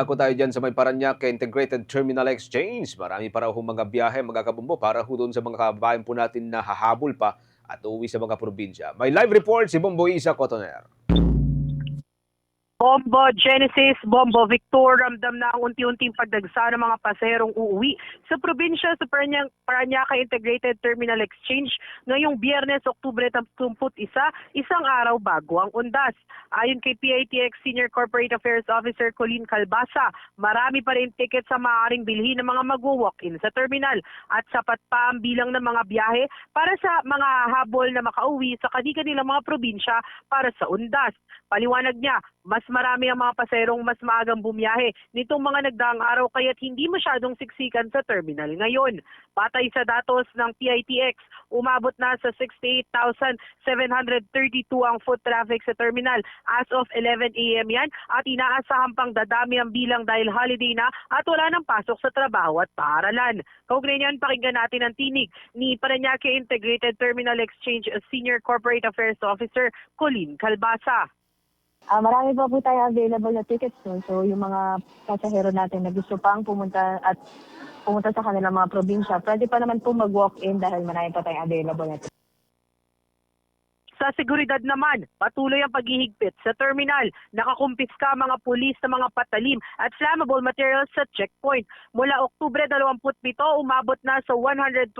Ako tayo dyan sa may Paranaque Integrated Terminal Exchange. Marami pa raw mga biyahe, mga kabumbo, para ho doon sa mga kababayan po natin na hahabol pa at uuwi sa mga probinsya. May live report si Bombo Isa Cotoner. Bombo Genesis, Bombo Victor, ramdam na ang unti-unting pagdagsa ng mga paserong uuwi sa probinsya sa Paranaque, Integrated Terminal Exchange ngayong biyernes, Oktubre 31, isang araw bago ang undas. Ayon kay PITX Senior Corporate Affairs Officer Colleen Calbasa, marami pa rin ticket sa maaaring bilhin ng mga mag-walk-in sa terminal at sapat pa ang bilang ng mga biyahe para sa mga habol na makauwi sa kanilang mga probinsya para sa undas. Paliwanag niya, mas marami ang mga paserong mas maagang bumiyahe nitong mga nagdaang araw kaya't hindi masyadong siksikan sa terminal ngayon. Patay sa datos ng PITX, umabot na sa 68,732 ang foot traffic sa terminal as of 11 a.m. yan at inaasahan pang dadami ang bilang dahil holiday na at wala nang pasok sa trabaho at paaralan. Kaugnay niyan, pakinggan natin ang tinig ni Paranaque Integrated Terminal Exchange Senior Corporate Affairs Officer Colleen Calbasa. Ah, marami pa po tayo available na tickets no? So yung mga pasahero natin na gusto pang pumunta at pumunta sa kanilang mga probinsya, pwede pa naman po mag-walk-in dahil marami pa tayong available na tickets. Sa seguridad naman, patuloy ang paghihigpit sa terminal. Nakakumpiska mga pulis ng mga patalim at flammable materials sa checkpoint. Mula Oktubre 27, umabot na sa 120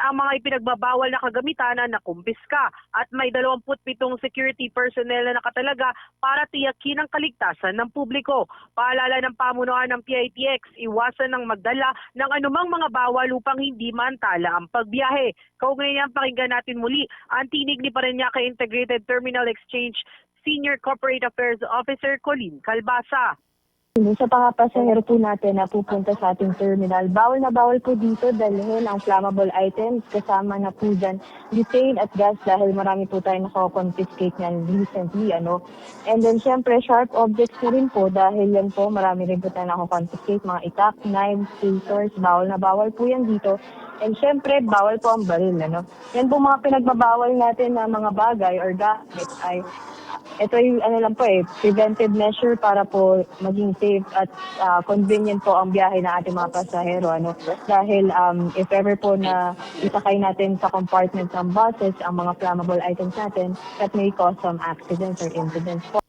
ang mga ipinagbabawal na kagamitan na nakumpiska at may 27 security personnel na nakatalaga para tiyakin ang kaligtasan ng publiko. Paalala ng pamunuan ng PITX, iwasan ng magdala ng anumang mga bawal upang hindi maantala ang pagbiyahe. Kaugnay niyan, pakinggan natin muli ang tinig ni Paranaque Integrated Terminal Exchange Senior Corporate Affairs Officer Colleen Calbasa. Sa mga pasahero po natin na pupunta sa ating terminal, bawal na bawal po dito dalhin ang flammable items kasama na po dyan butane at gas dahil marami po tayong nakakonfiscate niyan recently. Ano? And then syempre sharp objects na rin po dahil yan po marami rin po tayong nakakonfiscate mga itak, knives, scissors, bawal na bawal po yan dito. And syempre, bawal po ang baril. Ano? Yan po mga pinagbabawal natin na mga bagay or gamit ay ito yung ano lang po eh, preventive measure para po maging safe at ah, convenient po ang biyahe ng ating mga pasahero. Ano? Dahil um, if ever po na isakay natin sa compartment ng buses ang mga flammable items natin, that may cause some accidents or incidents po.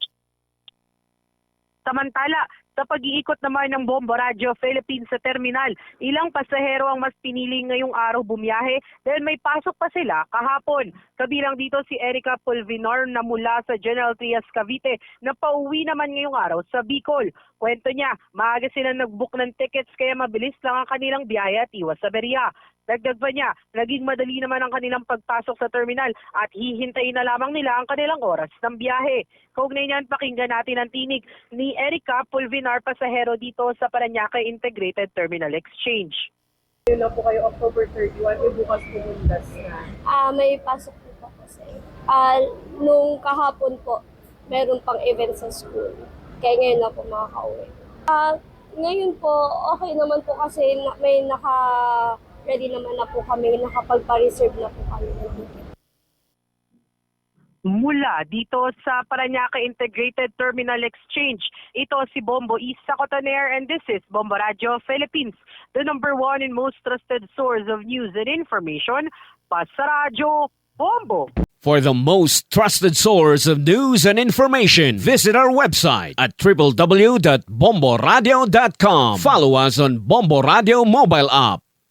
Samantala, sa pag-iikot naman ng Bombo Radio Philippines sa terminal, ilang pasahero ang mas pinili ngayong araw bumiyahe dahil may pasok pa sila kahapon. Kabilang dito si Erica Pulvinor na mula sa General Trias Cavite na pauwi naman ngayong araw sa Bicol. Kwento niya, maaga sila nag-book ng tickets kaya mabilis lang ang kanilang biyahe at iwas sa berya. Dagdag pa niya, naging madali naman ang kanilang pagpasok sa terminal at hihintayin na lamang nila ang kanilang oras ng biyahe. Kaugnay niyan, pakinggan natin ang tinig ni Erica Pulvinar, pasahero dito sa Paranaque Integrated Terminal Exchange. Yun na po kayo October 31, may bukas pumundas na. Ah, may pasok po po kasi. Ah, nung kahapon po, meron pang event sa school. Kaya ngayon na po makaka-uwi. Ah, ngayon po, okay naman po kasi na, may naka ready naman na po kami, nakapagpa-reserve na po kami ng ticket. Mula dito sa Paranaque Integrated Terminal Exchange, ito si Bombo Isa Cotoner and this is Bombo Radio Philippines, the number one and most trusted source of news and information, Basta Radio Bombo. For the most trusted source of news and information, visit our website at www.bomboradio.com. Follow us on Bombo Radio mobile app,